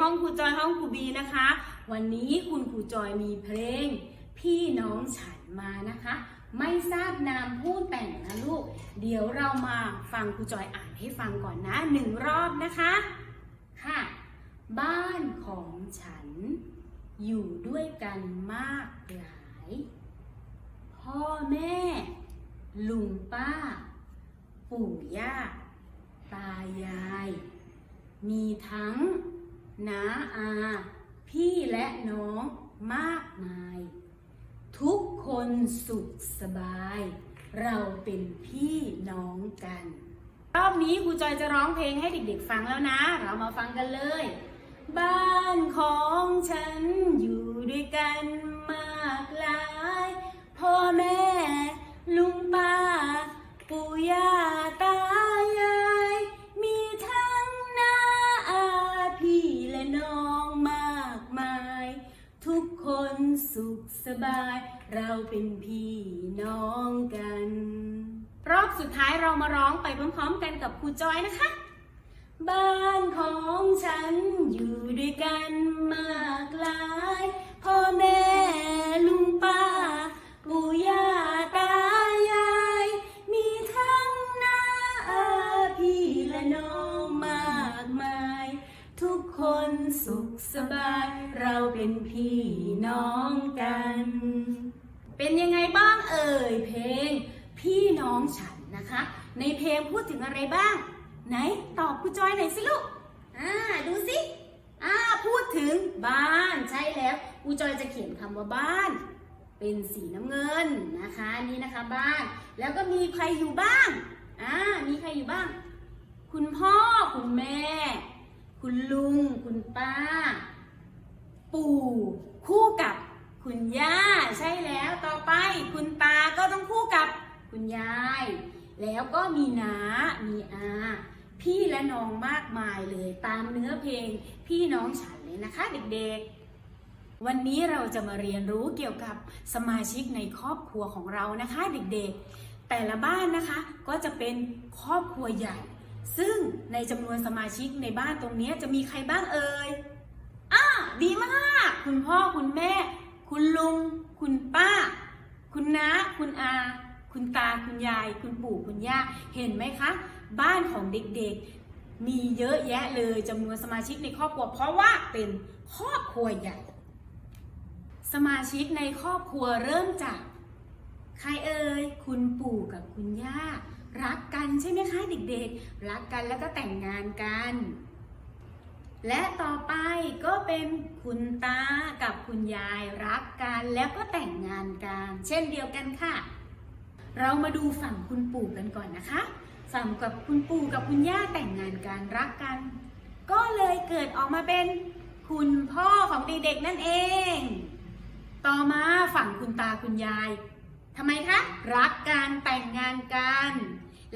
ห้องครูจอยห้องครูบีนะคะ วันนี้คุณครูจอยมีเพลง พี่น้องฉันมานะคะ ไม่ทราบนามผู้แต่งนะลูก เดี๋ยวเรามาฟังครูจอยอ่านให้ฟังก่อนนะหนึ่งรอบนะคะค่ะ บ้านของฉัน อยู่ด้วยกันมากหลาย พ่อแม่ ลุงป้า ปู่ย่า ตายาย มีทั้ง น้าอา พี่และน้องมากมาย ทุกคนสุขสบาย เราเป็นพี่น้องกัน รอบนี้ครูจอยจะร้องเพลงให้เด็กๆฟังแล้วนะ เรามาฟังกันเลย บ้านของฉันอยู่ด้วยกันมากหลาย พ่อแม่ ลุงป้า ปู่ย่าตา สุขสบาย เราเป็นพี่น้องกัน รอบสุดท้ายเรามาร้องไปพร้อมๆกันกับครูจอยนะคะ บ้านของฉันอยู่ด้วยกันมากหลาย พ่อแม่ลุงป้า ปู่ย่าตายาย มีทั้งน้าอาพี่และน้องมากมาย ทุกคนสุขสบาย เราเป็นพี่น้องกัน เป็นยังไงบ้างเอ่ยเพลง พี่น้องฉันนะคะ ในเพลงพูดถึงอะไรบ้าง ไหนตอบครูจอยหน่อยสิลูกอ่าดูสิอ่าพูดถึงบ้านใช่แล้วครูจอยจะเขียนคำว่าบ้าน เป็นสีน้ำเงินนะคะนี่นะคะบ้าน แล้วก็มีใครอยู่บ้างอ่ามีใครอยู่บ้าง คุณพ่อคุณแม่ คุณลุง คุณป้า ปู่คู่กับคุณย่าใช่แล้วต่อไปคุณตาก็ต้องคู่กับคุณยาย แล้วก็มีน้ามีอา พี่และน้องมากมายเลยตามเนื้อเพลงพี่น้องฉันเลยนะคะเด็กๆ วันนี้เราจะมาเรียนรู้เกี่ยวกับสมาชิกในครอบครัวของเรานะคะเด็กๆ แต่ละบ้านนะคะก็จะเป็นครอบครัวใหญ่ ซึ่งในจำนวนสมาชิกในบ้านตรงนี้จะมีใครบ้างเอ่ย ดีมาก คุณพ่อคุณแม่ คุณลุง คุณป้า คุณน้า คุณอา คุณตาคุณยาย คุณปู่คุณย่า เห็นไหมคะ บ้านของเด็กๆ มีเยอะแยะเลยจำนวนสมาชิกในครอบครัว เพราะว่าเป็นครอบครัวใหญ่ สมาชิกในครอบครัวเริ่มจาก ใครเอ่ยคุณปู่กับคุณย่า รักกันใช่ไหมคะเด็กๆ รักกันแล้วก็แต่งงานกัน และต่อไปก็เป็นคุณตากับคุณยายรักกันแล้วก็แต่งงานกัน เช่นเดียวกันค่ะ เรามาดูฝั่งคุณปู่กันก่อนนะคะฝั่งกับคุณปู่กับคุณย่าแต่งงานกันรักกัน ก็เลยเกิดออกมาเป็นคุณพ่อของเด็กๆนั่นเอง ต่อมาฝั่งคุณตาคุณยายทำไมคะรักกันแต่งงานกัน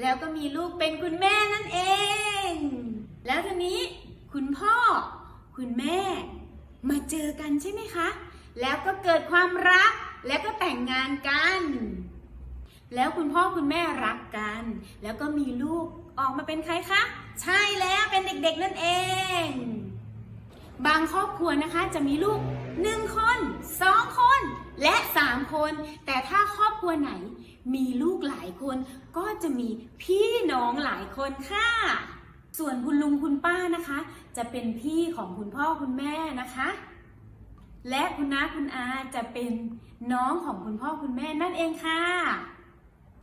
แล้วก็มีลูกเป็นคุณแม่นั่นเอง แล้วทีนี้ คุณพ่อ คุณแม่ มาเจอกันใช่ไหมคะ แล้วก็เกิดความรัก แล้วก็แต่งงานกัน แล้วคุณพ่อคุณแม่รักกัน แล้วก็มีลูกออกมาเป็นใครคะ ใช่แล้วเป็นเด็กๆนั่นเอง บางครอบครัวนะคะจะมีลูกหนึ่งคนสองคนและสามคน แต่ถ้าครอบครัวไหนมีลูกหลายคน ก็จะมีพี่น้องหลายคนค่ะ ส่วนคุณลุงคุณป้านะคะ จะเป็นพี่ของคุณพ่อคุณแม่นะคะ และคุณน้าคุณอาจะเป็นน้องของคุณพ่อคุณแม่นั่นเองค่ะ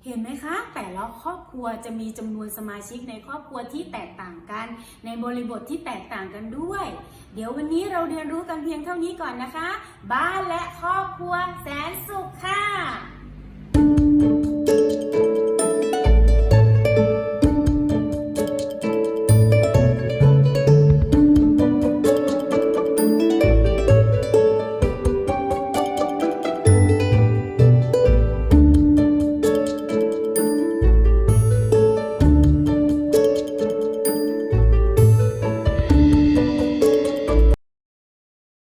เห็นไหมคะ แต่ละครอบครัวจะมีจำนวนสมาชิกในครอบครัวที่แตกต่างกัน ในบริบทที่แตกต่างกันด้วย เดี๋ยววันนี้เราเรียนรู้กันเพียงเท่านี้ก่อนนะคะ บ้านและครอบครัวแสนสุขค่ะ